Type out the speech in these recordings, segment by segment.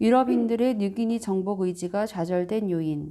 유럽인들의 뉴기니 정복 의지가 좌절된 요인.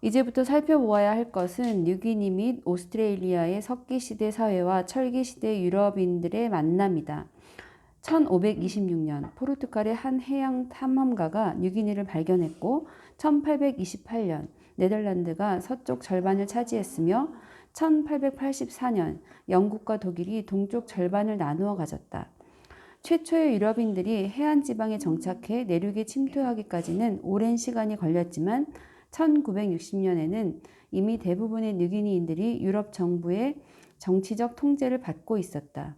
이제부터 살펴보아야 할 것은 뉴기니 및 오스트레일리아의 석기시대 사회와 철기시대 유럽인들의 만남이다. 1526년 포르투갈의 한 해양 탐험가가 뉴기니를 발견했고 1828년 네덜란드가 서쪽 절반을 차지했으며 1884년 영국과 독일이 동쪽 절반을 나누어 가졌다. 최초의 유럽인들이 해안 지방에 정착해 내륙에 침투하기까지는 오랜 시간이 걸렸지만 1960년에는 이미 대부분의 뉴기니인들이 유럽 정부의 정치적 통제를 받고 있었다.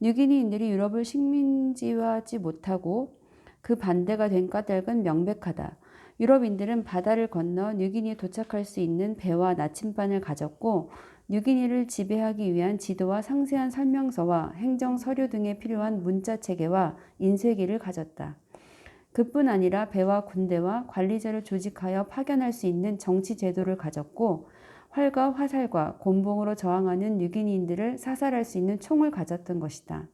뉴기니인들이 유럽을 식민지화하지 못하고 그 반대가 된 까닭은 명백하다. 유럽인들은 바다를 건너 뉴기니에 도착할 수 있는 배와 나침반을 가졌고 뉴기니를 지배하기 위한 지도와 상세한 설명서와 행정 서류 등에 필요한 문자 체계와 인쇄기를 가졌다. 그뿐 아니라 배와 군대와 관리자를 조직하여 파견할 수 있는 정치 제도를 가졌고 활과 화살과 곤봉으로 저항하는 뉴기니인들을 사살할 수 있는 총을 가졌던 것이다.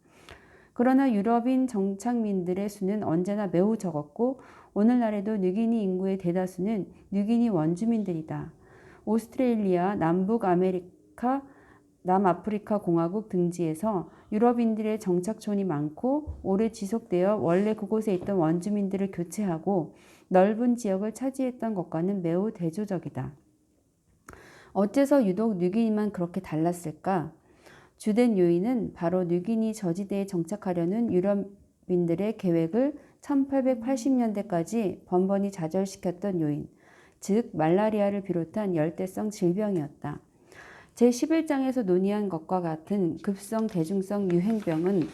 그러나 유럽인 정착민들의 수는 언제나 매우 적었고 오늘날에도 뉴기니 인구의 대다수는 뉴기니 원주민들이다. 오스트레일리아, 남북 아메리 카, 남아프리카 공화국 등지에서 유럽인들의 정착촌이 많고 오래 지속되어 원래 그곳에 있던 원주민들을 교체하고 넓은 지역을 차지했던 것과는 매우 대조적이다. 어째서 유독 뉴기니만 그렇게 달랐을까? 주된 요인은 바로 뉴기니 저지대에 정착하려는 유럽인들의 계획을 1880년대까지 번번이 좌절시켰던 요인, 즉 말라리아를 비롯한 열대성 질병이었다. 제11장에서 논의한 것과 같은 급성 대중성 유행병은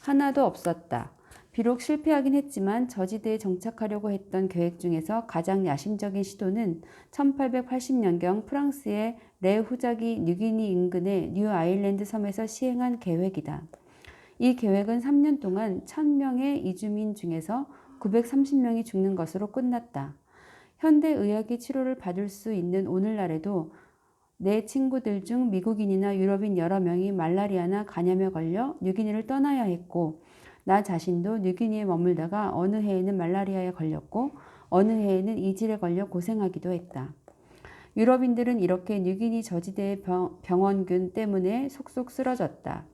하나도 없었다. 비록 실패하긴 했지만 저지대에 정착하려고 했던 계획 중에서 가장 야심적인 시도는 1880년경 프랑스의 레 후자기 뉴기니 인근의 뉴 아일랜드 섬에서 시행한 계획이다. 이 계획은 3년 동안 1000명의 이주민 중에서 930명이 죽는 것으로 끝났다. 현대 의학의 치료를 받을 수 있는 오늘날에도 내 친구들 중 미국인이나 유럽인 여러 명이 말라리아나 간염에 걸려 뉴기니를 떠나야 했고 나 자신도 뉴기니에 머물다가 어느 해에는 말라리아에 걸렸고 어느 해에는 이질에 걸려 고생하기도 했다. 유럽인들은 이렇게 뉴기니 저지대의 병 원균 때문에 속속 쓰러졌다.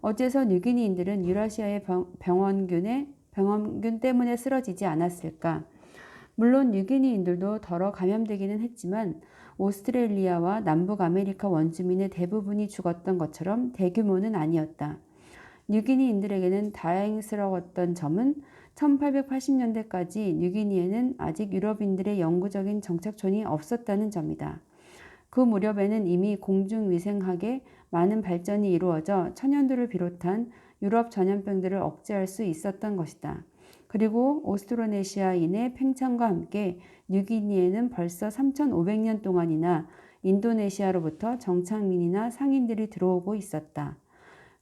어째서 뉴기니인들은 유라시아의 병원균에 병원균 때문에 쓰러지지 않았을까? 물론 뉴기니인들도 덜어 감염되기는 했지만 오스트레일리아와 남북 아메리카 원주민의 대부분이 죽었던 것처럼 대규모는 아니었다. 뉴기니인들에게는 다행스러웠던 점은 1880년대까지 뉴기니에는 아직 유럽인들의 영구적인 정착촌이 없었다는 점이다. 그 무렵에는 이미 공중위생학에 많은 발전이 이루어져 천연두를 비롯한 유럽 전염병들을 억제할 수 있었던 것이다. 그리고 오스트로네시아인의 팽창과 함께 뉴기니에는 벌써 3,500년 동안이나 인도네시아로부터 정착민이나 상인들이 들어오고 있었다.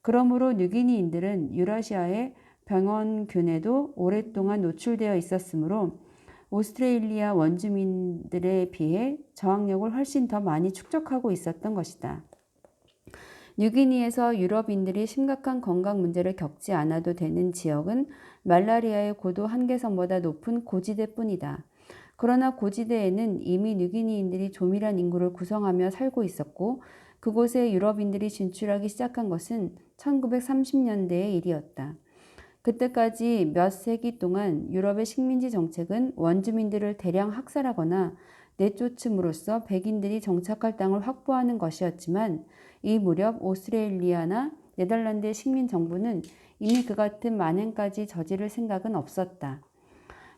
그러므로 뉴기니인들은 유라시아의 병원균에도 오랫동안 노출되어 있었으므로 오스트레일리아 원주민들에 비해 저항력을 훨씬 더 많이 축적하고 있었던 것이다. 뉴기니에서 유럽인들이 심각한 건강 문제를 겪지 않아도 되는 지역은 말라리아의 고도 한계선보다 높은 고지대뿐이다. 그러나 고지대에는 이미 뉴기니인들이 조밀한 인구를 구성하며 살고 있었고 그곳에 유럽인들이 진출하기 시작한 것은 1930년대의 일이었다. 그때까지 몇 세기 동안 유럽의 식민지 정책은 원주민들을 대량 학살하거나 내쫓음으로써 백인들이 정착할 땅을 확보하는 것이었지만 이 무렵 오스트레일리아나 네덜란드의 식민 정부는 이미 그 같은 만행까지 저지를 생각은 없었다.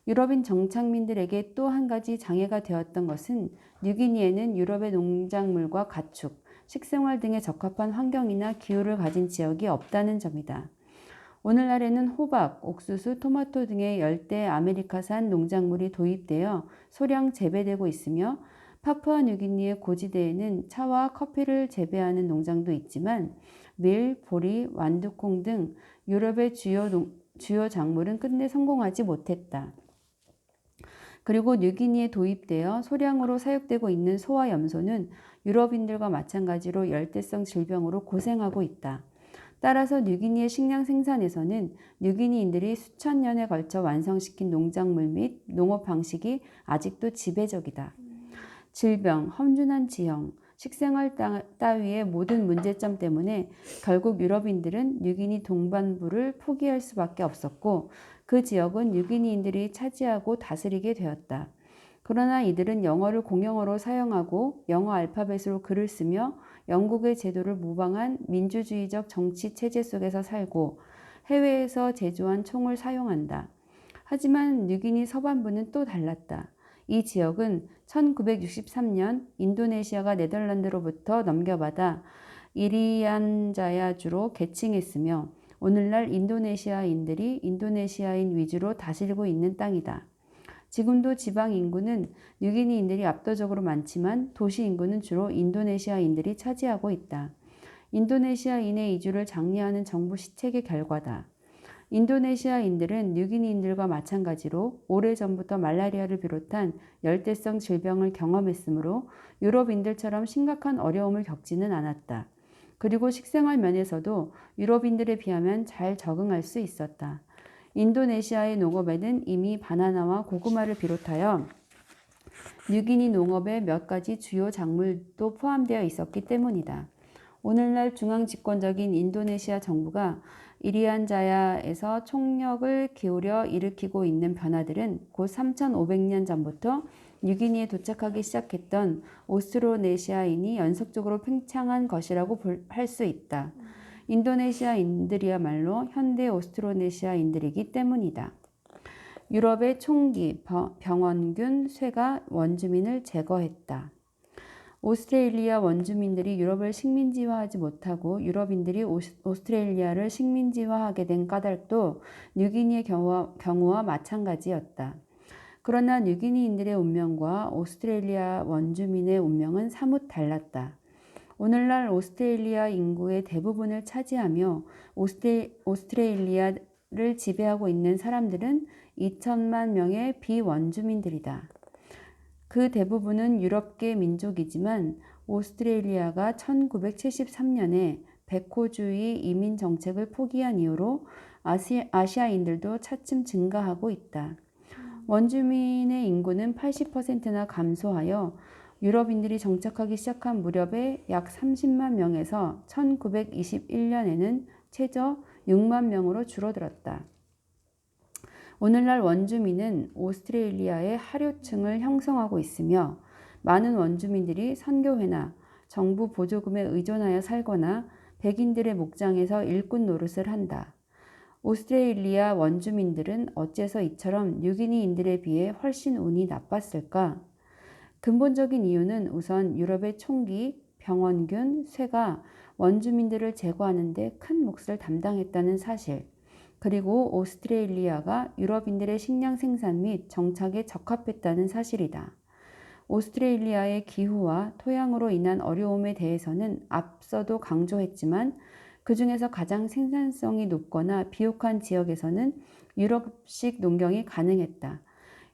유럽인 정착민들에게 또 한 가지 장애가 되었던 것은 뉴기니에는 유럽의 농작물과 가축, 식생활 등에 적합한 환경이나 기후를 가진 지역이 없다는 점이다. 오늘날에는 호박, 옥수수, 토마토 등의 열대 아메리카산 농작물이 도입되어 소량 재배되고 있으며 파푸아 뉴기니의 고지대에는 차와 커피를 재배하는 농장도 있지만 밀, 보리, 완두콩 등 유럽의 주요, 농, 주요 작물은 끝내 성공하지 못했다. 그리고 뉴기니에 도입되어 소량으로 사육되고 있는 소와 염소는 유럽인들과 마찬가지로 열대성 질병으로 고생하고 있다. 따라서 뉴기니의 식량 생산에서는 뉴기니인들이 수천 년에 걸쳐 완성시킨 농작물 및 농업 방식이 아직도 지배적이다. 질병, 험준한 지형, 식생활 따- 따위의 모든 문제점 때문에 결국 유럽인들은 뉴기니 동반부를 포기할 수밖에 없었고 그 지역은 뉴기니인들이 차지하고 다스리게 되었다. 그러나 이들은 영어를 공용어로 사용하고 영어 알파벳으로 글을 쓰며 영국의 제도를 모방한 민주주의적 정치 체제 속에서 살고 해외에서 제조한 총을 사용한다. 하지만 뉴기니 서반부는 또 달랐다. 이 지역은 1963년 인도네시아가 네덜란드로부터 넘겨받아 이리안자야주로 개칭했으며 오늘날 인도네시아인들이 인도네시아인 위주로 다스리고 있는 땅이다. 지금도 지방 인구는 뉴기니인들이 압도적으로 많지만 도시 인구는 주로 인도네시아인들이 차지하고 있다. 인도네시아인의 이주를 장려하는 정부 시책의 결과다. 인도네시아인들은 뉴기니인들과 마찬가지로 오래전부터 말라리아를 비롯한 열대성 질병을 경험했으므로 유럽인들처럼 심각한 어려움을 겪지는 않았다. 그리고 식생활 면에서도 유럽인들에 비하면 잘 적응할 수 있었다. 인도네시아의 농업에는 이미 바나나와 고구마를 비롯하여 뉴기니 농업의 몇 가지 주요 작물도 포함되어 있었기 때문이다. 오늘날 중앙 집권적인 인도네시아 정부가 이리안자야에서 총력을 기울여 일으키고 있는 변화들은 곧 3,500년 전부터 뉴기니에 도착하기 시작했던 오스트로네시아인이 연속적으로 팽창한 것이라고 할 수 있다. 인도네시아인들이야말로 현대 오스트로네시아인들이기 때문이다. 유럽의 총기, 병원균, 쇠가 원주민을 제거했다. 오스트레일리아 원주민들이 유럽을 식민지화하지 못하고 유럽인들이 오스트레일리아를 식민지화하게 된 까닭도 뉴기니의 경우와, 경우와 마찬가지였다. 그러나 뉴기니인들의 운명과 오스트레일리아 원주민의 운명은 사뭇 달랐다. 오늘날 오스트레일리아 인구의 대부분을 차지하며 오스트레, 오스트레일리아를 지배하고 있는 사람들은 2천만 명의 비원주민들이다. 그 대부분은 유럽계 민족이지만 오스트레일리아가 1973년에 백호주의 이민 정책을 포기한 이후로 아시, 아시아인들도 차츰 증가하고 있다. 원주민의 인구는 80%나 감소하여 유럽인들이 정착하기 시작한 무렵에 약 30만 명에서 1921년에는 최저 6만 명으로 줄어들었다. 오늘날 원주민은 오스트레일리아의 하류층을 형성하고 있으며 많은 원주민들이 선교회나 정부 보조금에 의존하여 살거나 백인들의 목장에서 일꾼 노릇을 한다. 오스트레일리아 원주민들은 어째서 이처럼 뉴기니인들에 비해 훨씬 운이 나빴을까? 근본적인 이유는 우선 유럽의 총기, 병원균, 쇠가 원주민들을 제거하는 데 큰 몫을 담당했다는 사실, 그리고 오스트레일리아가 유럽인들의 식량 생산 및 정착에 적합했다는 사실이다. 오스트레일리아의 기후와 토양으로 인한 어려움에 대해서는 앞서도 강조했지만 그 중에서 가장 생산성이 높거나 비옥한 지역에서는 유럽식 농경이 가능했다.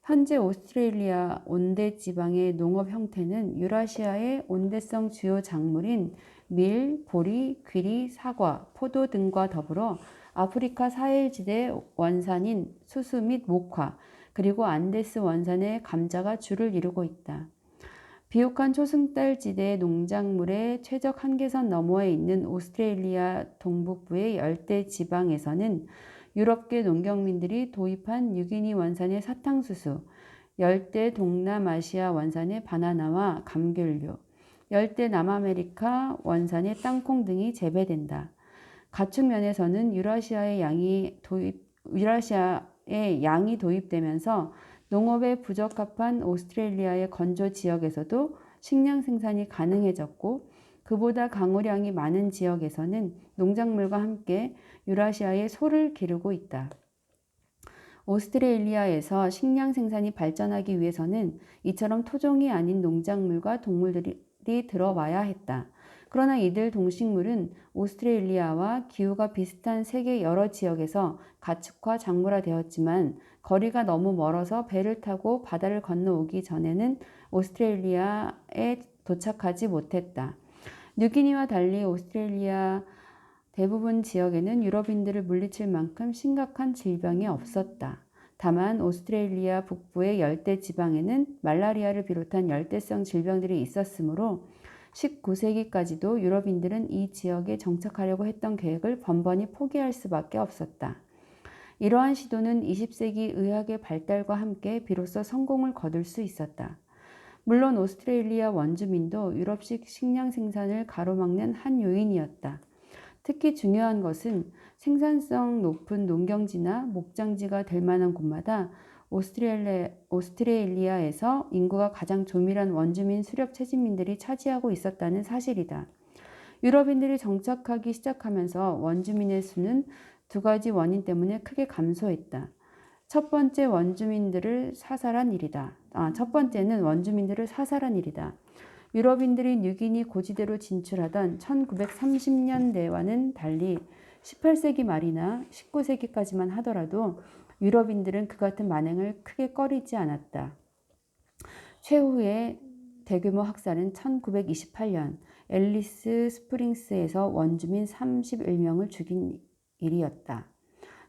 현재 오스트레일리아 온대 지방의 농업 형태는 유라시아의 온대성 주요 작물인 밀, 보리, 귀리, 사과, 포도 등과 더불어 아프리카 사헬지대 원산인 수수 및 목화, 그리고 안데스 원산의 감자가 주를 이루고 있다. 비옥한 초승달 지대 농작물의 최적 한계선 너머에 있는 오스트레일리아 동북부의 열대 지방에서는 유럽계 농경민들이 도입한 유기니 원산의 사탕수수, 열대 동남아시아 원산의 바나나와 감귤류, 열대 남아메리카 원산의 땅콩 등이 재배된다. 가축 면에서는 유라시아의 양이 도입, 유라시아의 양이 도입되면서 농업에 부적합한 오스트레일리아의 건조 지역에서도 식량 생산이 가능해졌고 그보다 강우량이 많은 지역에서는 농작물과 함께 유라시아의 소를 기르고 있다. 오스트레일리아에서 식량 생산이 발전하기 위해서는 이처럼 토종이 아닌 농작물과 동물들이 들어와야 했다. 그러나 이들 동식물은 오스트레일리아와 기후가 비슷한 세계 여러 지역에서 가축화 작물화되었지만 거리가 너무 멀어서 배를 타고 바다를 건너오기 전에는 오스트레일리아에 도착하지 못했다. 뉴기니와 달리 오스트레일리아 대부분 지역에는 유럽인들을 물리칠 만큼 심각한 질병이 없었다. 다만 오스트레일리아 북부의 열대 지방에는 말라리아를 비롯한 열대성 질병들이 있었으므로 19세기까지도 유럽인들은 이 지역에 정착하려고 했던 계획을 번번이 포기할 수밖에 없었다. 이러한 시도는 20세기 의학의 발달과 함께 비로소 성공을 거둘 수 있었다. 물론 오스트레일리아 원주민도 유럽식 식량 생산을 가로막는 한 요인이었다. 특히 중요한 것은 생산성 높은 농경지나 목장지가 될 만한 곳마다 오스트레일리아, 에서 인구가 가장 조밀한 원주민 수렵 채집민들이 차지하고 있었다는 사실이다. 유럽인들이 정착하기 시작하면서 원주민의 수는 두 가지 원인 때문에 크게 감소했다. 첫 번째 원주민들을 사살한 일이다. 아, 첫 번째는 원주민들을 사살한 일이다. 유럽인들이 뉴기니 고지대로 진출하던 1930년대와는 달리 18세기 말이나 19세기까지만 하더라도 유럽인들은 그 같은 만행을 크게 꺼리지 않았다. 최후의 대규모 학살은 1928년 앨리스 스프링스에서 원주민 31명을 죽인 일이었다.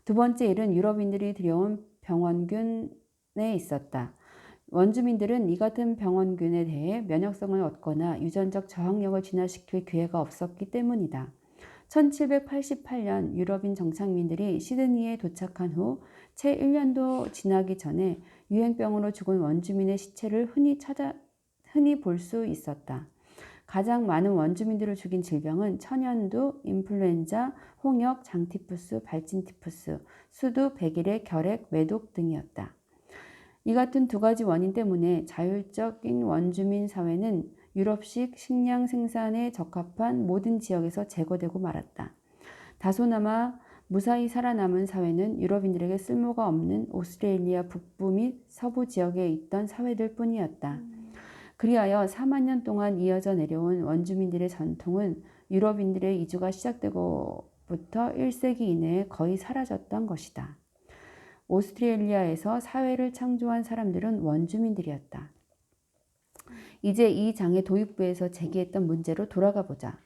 두 번째 일은 유럽인들이 들여온 병원균에 있었다. 원주민들은 이 같은 병원균에 대해 면역성을 얻거나 유전적 저항력을 진화시킬 기회가 없었기 때문이다. 1788년 유럽인 정착민들이 시드니에 도착한 후 채 1년도 지나기 전에 유행병으로 죽은 원주민의 시체를 흔히 찾아 흔히 볼 수 있었다. 가장 많은 원주민들을 죽인 질병은 천연두, 인플루엔자, 홍역, 장티푸스, 발진티푸스, 수두, 백일의 결핵, 매독 등이었다. 이 같은 두 가지 원인 때문에 자율적인 원주민 사회는 유럽식 식량 생산에 적합한 모든 지역에서 제거되고 말았다. 다소나마 무사히 살아남은 사회는 유럽인들에게 쓸모가 없는 오스트레일리아 북부 및 서부 지역에 있던 사회들 뿐이었다. 그리하여 4만 년 동안 이어져 내려온 원주민들의 전통은 유럽인들의 이주가 시작되고부터 1세기 이내에 거의 사라졌던 것이다. 오스트레일리아에서 사회를 창조한 사람들은 원주민들이었다. 이제 이 장의 도입부에서 제기했던 문제로 돌아가 보자.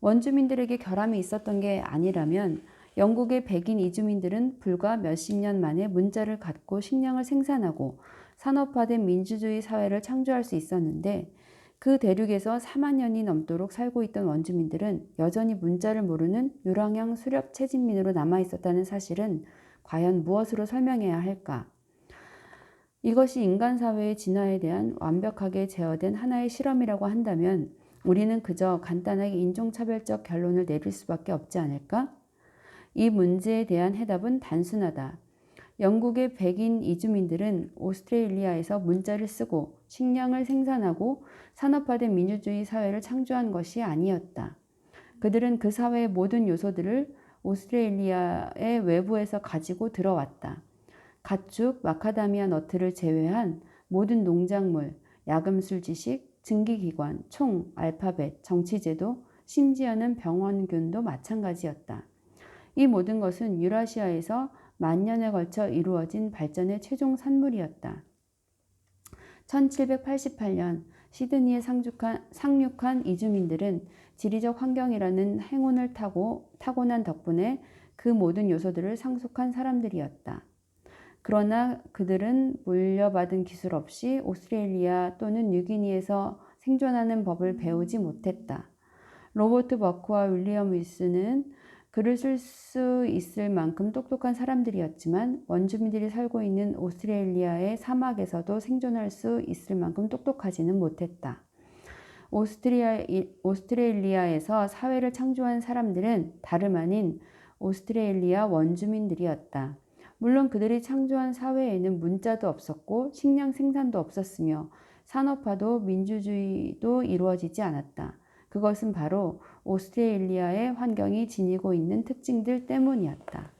원주민들에게 결함이 있었던 게 아니라면 영국의 백인 이주민들은 불과 몇십 년 만에 문자를 갖고 식량을 생산하고 산업화된 민주주의 사회를 창조할 수 있었는데 그 대륙에서 4만 년이 넘도록 살고 있던 원주민들은 여전히 문자를 모르는 유랑형 수렵 채집민으로 남아 있었다는 사실은 과연 무엇으로 설명해야 할까? 이것이 인간 사회의 진화에 대한 완벽하게 제어된 하나의 실험이라고 한다면 우리는 그저 간단하게 인종차별적 결론을 내릴 수밖에 없지 않을까? 이 문제에 대한 해답은 단순하다. 영국의 백인 이주민들은 오스트레일리아에서 문자를 쓰고 식량을 생산하고 산업화된 민주주의 사회를 창조한 것이 아니었다. 그들은 그 사회의 모든 요소들을 오스트레일리아의 외부에서 가지고 들어왔다. 가축, 마카다미아 너트를 제외한 모든 농작물, 야금술 지식, 증기기관, 총, 알파벳, 정치제도, 심지어는 병원균도 마찬가지였다. 이 모든 것은 유라시아에서 만년에 걸쳐 이루어진 발전의 최종 산물이었다. 1788년 시드니에 상륙한, 상륙한 이주민들은 지리적 환경이라는 행운을 타고 타고난 덕분에 그 모든 요소들을 상속한 사람들이었다. 그러나 그들은 물려받은 기술 없이 오스트레일리아 또는 뉴기니에서 생존하는 법을 배우지 못했다. 로버트 버크와 윌리엄 윌스는 글을 쓸 수 있을 만큼 똑똑한 사람들이었지만 원주민들이 살고 있는 오스트레일리아의 사막에서도 생존할 수 있을 만큼 똑똑하지는 못했다. 오스트리아, 오스트레일리아에서 사회를 창조한 사람들은 다름 아닌 오스트레일리아 원주민들이었다. 물론 그들이 창조한 사회에는 문자도 없었고 식량 생산도 없었으며 산업화도 민주주의도 이루어지지 않았다. 그것은 바로 오스트레일리아의 환경이 지니고 있는 특징들 때문이었다.